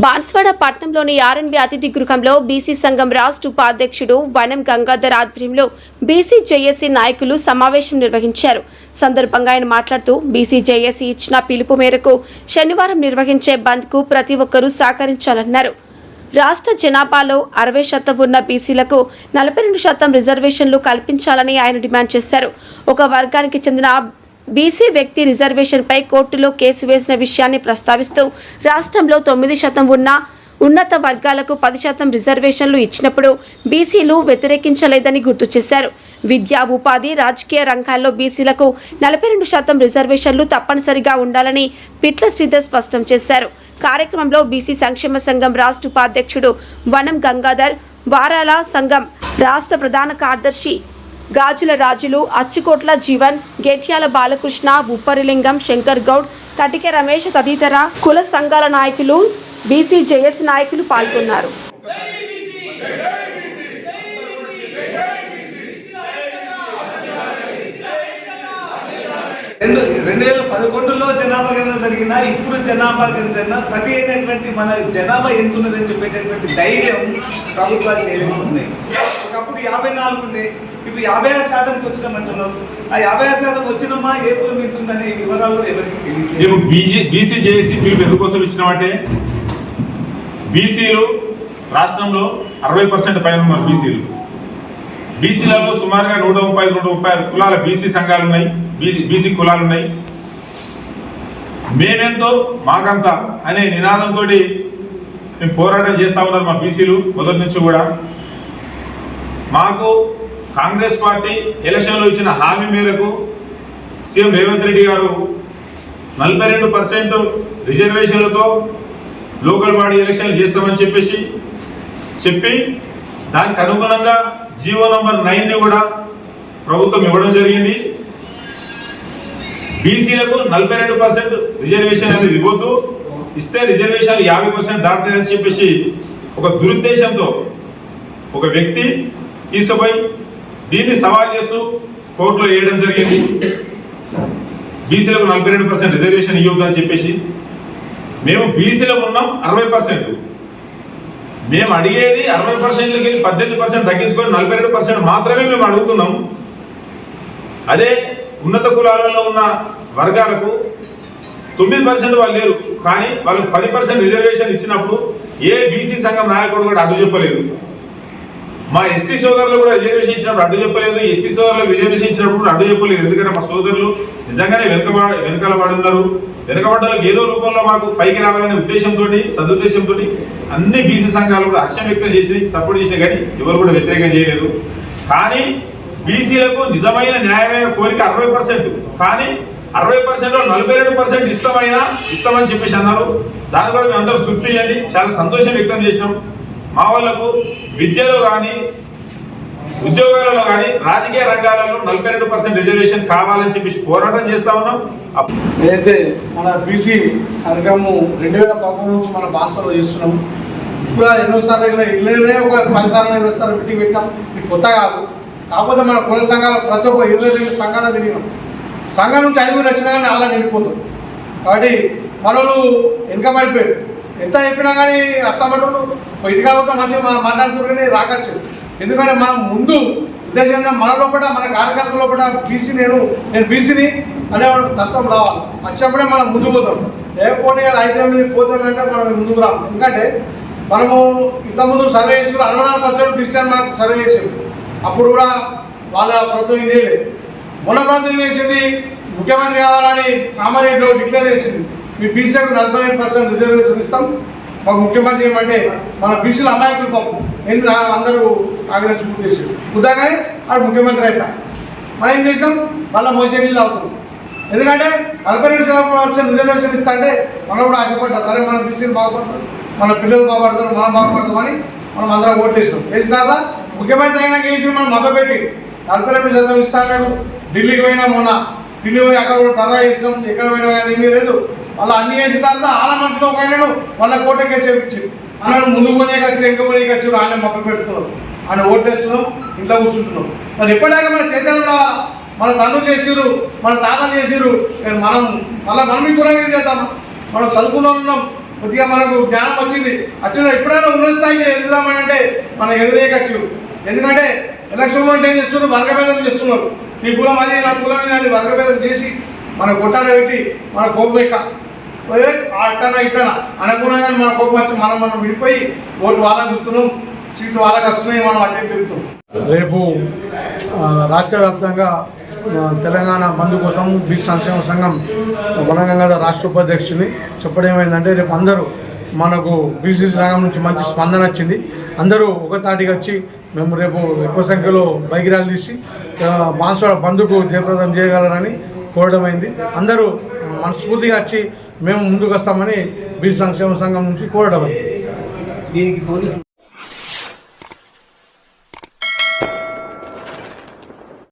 Banswada పట్నంలోని R&B అతిథి గృహంలో BC సంఘం రాష్ట్ర ఉపాధ్యక్షుడు వనం గంగాధర్ ఆధ్వర్యంలో బీసీ జేఏసీ నాయకులు సమావేశం నిర్వహించారు. సందర్భంగా ఆయన మాట్లాడుతూ బీసీ జేఏసీ ఇచ్చిన పిలుపు మేరకు శనివారం నిర్వహించే బంద్కు ప్రతి ఒక్కరూ సహకరించాలన్నారు. రాష్ట్ర జనాభాలో అరవై శాతం ఉన్న బీసీలకు నలభై రెండు శాతం రిజర్వేషన్లు కల్పించాలని ఆయన డిమాండ్ చేశారు. ఒక వర్గానికి చెందిన బీసీ వ్యక్తి రిజర్వేషన్పై కోర్టులో కేసు వేసిన విషయాన్ని ప్రస్తావిస్తూ రాష్ట్రంలో తొమ్మిది శాతం ఉన్న ఉన్నత వర్గాలకు పది శాతం రిజర్వేషన్లు ఇచ్చినప్పుడు బీసీలు వ్యతిరేకించలేదని గుర్తు చేశారు. విద్యా ఉపాధి రాజకీయ రంగాల్లో బీసీలకు నలభై రెండు శాతం రిజర్వేషన్లు తప్పనిసరిగా ఉండాలని పిట్ల శ్రీధర్ స్పష్టం చేశారు. కార్యక్రమంలో బీసీ సంక్షేమ సంఘం రాష్ట్ర ఉపాధ్యక్షుడు వనం గంగాధర్ వారాల సంఘం రాష్ట్ర ప్రధాన కార్యదర్శి గాజుల రాజులు అచ్చుకోట్ల జీవన్ గెట్యాల బాలకృష్ణ ఉప్పరిలింగం శంకర్ గౌడ్ కటిక రమేష్ తదితర కుల సంఘాల నాయకులు బీసీ జేఎస్ నాయకులు పాల్గొన్నారు. రెండు రెండు వేల పదకొండులో జనాభా గణన జరిగిన ఇప్పుడు జనాభా గణన జరిగిన సరి అయినటువంటి మన జనాభా ఎంత ఉన్నదని చెప్పేటటువంటి ధైర్యం ప్రభుత్వాలు చేయలేకపోతున్నాయి. ఒకప్పుడు యాభై నాలుగు ఉండే. ఇప్పుడు యాభై ఆరు శాతానికి వచ్చినామంటున్నారు ఆ యాభై ఆరు శాతం వచ్చినమ్మా ఏ కులం ఎంత వివరాలు ఎవరికి తెలియదు మేము బీజే బీసీ జేఏసీ పిలుపు ఎందుకోసం ఇచ్చినామంటే బీసీలు రాష్ట్రంలో అరవై పర్సెంట్ పైన ఉన్నారు బీసీలు. బీసీలలో సుమారుగా నూట ముప్పై ఐదు నూట ముప్పై ఆరు కులాల బీసీ సంఘాలు ఉన్నాయి బీసీ బీసీ కులాలు ఉన్నాయి. మేమెంతో మాకంత అనే నినాదంతో మేము పోరాటం చేస్తా ఉన్నారు మా బీసీలు మొదటి నుంచి కూడా. మాకు కాంగ్రెస్ పార్టీ ఎలక్షన్లో ఇచ్చిన హామీ మేరకు సీఎం రేవంత్ రెడ్డి గారు నలభై రెండు పర్సెంట్ రిజర్వేషన్లతో లోకల్ బాడీ ఎలక్షన్లు చేస్తామని చెప్పేసి చెప్పి దానికి అనుగుణంగా జీవో నంబర్ నైన్ని కూడా ప్రభుత్వం ఇవ్వడం జరిగింది. బీసీలకు నలభై రెండు పర్సెంట్ రిజర్వేషన్ అనేది ఇవ్వద్దు. ఇస్తే రిజర్వేషన్లు యాభై పర్సెంట్ దాటలేదని చెప్పేసి ఒక దురుద్దేశంతో ఒక వ్యక్తి తీసుకుపోయి దీన్ని సవాల్ చేస్తూ కోర్టులో వేయడం జరిగింది. బీసీలకు నలభై రెండు పర్సెంట్ రిజర్వేషన్ ఇవ్వద్దు అని చెప్పేసి. మేము బీసీలో ఉన్నాం అరవై పర్సెంట్. మేము అడిగేది అరవై పర్సెంట్లకి వెళ్ళి పద్దెనిమిది పర్సెంట్ తగ్గించుకొని నలభై రెండు పర్సెంట్ మాత్రమే మేము అడుగుతున్నాం. అదే ఉన్నత కులాలలో ఉన్న వర్గాలకు తొమ్మిది పర్సెంట్ వాళ్ళు లేరు. కానీ వాళ్ళకి పది పర్సెంట్ రిజర్వేషన్ ఇచ్చినప్పుడు ఏ బీసీ సంఘం నాయకుడు కూడా అడ్డు చెప్పలేదు. మా ఎస్టీ సోదరులు కూడా రిజర్వేషన్ ఇచ్చినప్పుడు అడ్డు చెప్పలేదు. ఎస్సీ సోదరులకు రిజర్వేషన్ ఇచ్చినప్పుడు అడ్డు చెప్పలేదు. ఎందుకంటే మా సోదరులు నిజంగానే వెనుకబా వెనుకల పడున్నారు వెనుకబడ్డలకు ఏదో రూపంలో మాకు పైకి రావాలనే ఉద్దేశంతో సదుద్దేశంతో అన్ని బీసీ సంఘాలు కూడా హర్షం వ్యక్తం చేసి సపోర్ట్ చేసినా కానీ ఎవరు కూడా వ్యతిరేకం చేయలేదు. కానీ బీసీలకు నిజమైన న్యాయమైన కోరిక అరవై పర్సెంట్. కానీ అరవై పర్సెంట్ నలభై రెండు పర్సెంట్ ఇస్తామైనా ఇస్తామని చెప్పేసి అన్నారు. దాని కూడా మేము అందరూ తృప్తి చేయండి. చాలా సంతోషం వ్యక్తం చేసినాం. మా వాళ్ళకు విద్యలో కానీ ఉద్యోగాలలో కానీ రాజకీయ రంగాలలో నలభై రెండు పర్సెంట్ రిజర్వేషన్ కావాలని చెప్పేసి పోరాటం చేస్తా ఉన్నాం. అప్- ఏదైతే మన బీసీ వర్గము రెండు వేల పదకొండు నుంచి మన భాషలో చేస్తున్నాం ఇప్పుడు ఎన్నోసార్లు ఇళ్ళనే ఒక పదిసార్లు ఇరవై సార్లు మీటింగ్ పెట్టాం ఇది కొత్త కాదు. కాకపోతే మన కుల సంఘాలు ప్రతి ఒక్క ఇరవై రెండు సంఘాలు తిరిగినాం. సంఘం నుంచి ఐదుగురు వచ్చినా కానీ అలా నిండిపోతాం కాబట్టి మనలు వెనకబడిపోయారు. ఎంత చెప్పినా కానీ వస్తామంటూ ఇటుకాలతో కాబట్టి మంచిగా మా- రాకచ్చు ఎందుకంటే మనం ముందు ఉద్దేశంగా మన లోపల మన కార్యకర్త లోపల బీసీ నేను నేను బీసీని అనే తత్వం రావాలి. వచ్చినప్పుడే మనం ముందుకు పోతాం. లేకపోతే అయితే మీద పోతామంటే మనం ముందుకు రాము ఎందుకంటే మనము ఇంతకుముందు సర్వే చేసారు అరవై నాలుగు పర్సెంట్ బీసీ అని మనకు సర్వే చేసారు అప్పుడు కూడా వాళ్ళ ప్రభుత్వం ఏం చేయలేదు. మొన్న ప్రభుత్వం చేసింది? ముఖ్యమంత్రి కావాలని కామారెడ్డిలో డిక్లేర్ చేసింది. మీ బీసీలకు నలభై పర్సెంట్ రిజర్వేషన్ ఇస్తాం. మాకు ముఖ్యమంత్రి ఏమంటే మన బీసీల అమాయకులు పాపం. ఎందుకు అందరూ కాంగ్రెస్ పూర్తి చేసారు కుదరగానే వాడు ముఖ్యమంత్రి అయిపోయాడు మనం ఏం చేసినాం? మళ్ళీ మోసేరీళ్ళు అవుతుంది ఎందుకంటే నలభై రెండు పర్సెంట్ రిజర్వేషన్ ఇస్తా అంటే మనం కూడా ఆశపడ్డారు అరే మన బీసీలు బాగుపడతారు మన పిల్లలు బాగుపడతారు మనం బాగుపడతామని మనం అందరం ఓట్లు వేస్తాం వేసిన తర్వాత ముఖ్యమంత్రి అయినా గెలిచి మనం మభ్యపెట్టి నలభై రెండు శాతం ఇస్తా ఢిల్లీకి పోయినా మొన్న. ఢిల్లీ పోయి అక్కడ కూడా టర్రా చేసినాం. ఎక్కడ పోయినా కానీ ఏమీ లేదు. వాళ్ళు అన్ని చేసిన తర్వాత ఆల మనసులో ఒక ఆయన వాళ్ళ కోట కేసు అన్న ముందు కొనేకి వచ్చి వెనుక కొనేకి ఆయన మొక్కలు పెడుతున్నారు ఆయన ఓట్లు వేస్తున్నాం ఇంట్లో కూర్చుంటున్నాం మరి ఎప్పటిదాకా మన చైతన్యం మన తండ్రులు చేసిరు మన తాతలు చేసిరు మనం మళ్ళీ మనం కూడా చేద్దాం మనం చదువుకున్న ఉన్నాం కొద్దిగా మనకు జ్ఞానం వచ్చింది. వచ్చిన ఎప్పుడైనా ఉన్న స్థాయికి ఎదుగుదామని అంటే మనకు ఎదురేయచ్చు ఎందుకంటే ఎలక్షన్లో అంటే ఏం చేస్తున్నారు? వర్గభేదం చేస్తున్నారు. నీ కులం అది నా కులం ఇది అని వర్గభేదం చేసి మన కొట్టాడ పెట్టి మన కోపం ఎక్క పోయి అట్టనా ఇట్టనా? కానీ మన కోపం వచ్చి మనం మనం విడిపోయి ఓటు వాళ్ళకి గుర్తున్నాం సీట్లు వాళ్ళకి వస్తున్నాయి మనం అట్టే తిరుగుతాం రేపు రాష్ట్ర వ్యాప్తంగా తెలంగాణ బంధు కోసం బీచ్ సంక్షేమ సంఘం వనగంగాధర రాష్ట్ర ఉపాధ్యక్షుని చెప్పడం ఏమైందంటే రేపు అందరూ మనకు బీసీ రంగం నుంచి మంచి స్పందన వచ్చింది. అందరూ ఒకతాటిగా వచ్చి మేము రేపు ఎక్కువ సంఖ్యలో బైక్ ర్యాలీ తీసి బాన్సువాడ బంధుకు జయప్రదం చేయగలరని కోరడమైంది. అందరూ మనస్ఫూర్తిగా వచ్చి మేము ముందుకు వస్తామని బీసీ సంక్షేమ సంఘం నుంచి కోరడం దీనికి పోలీసు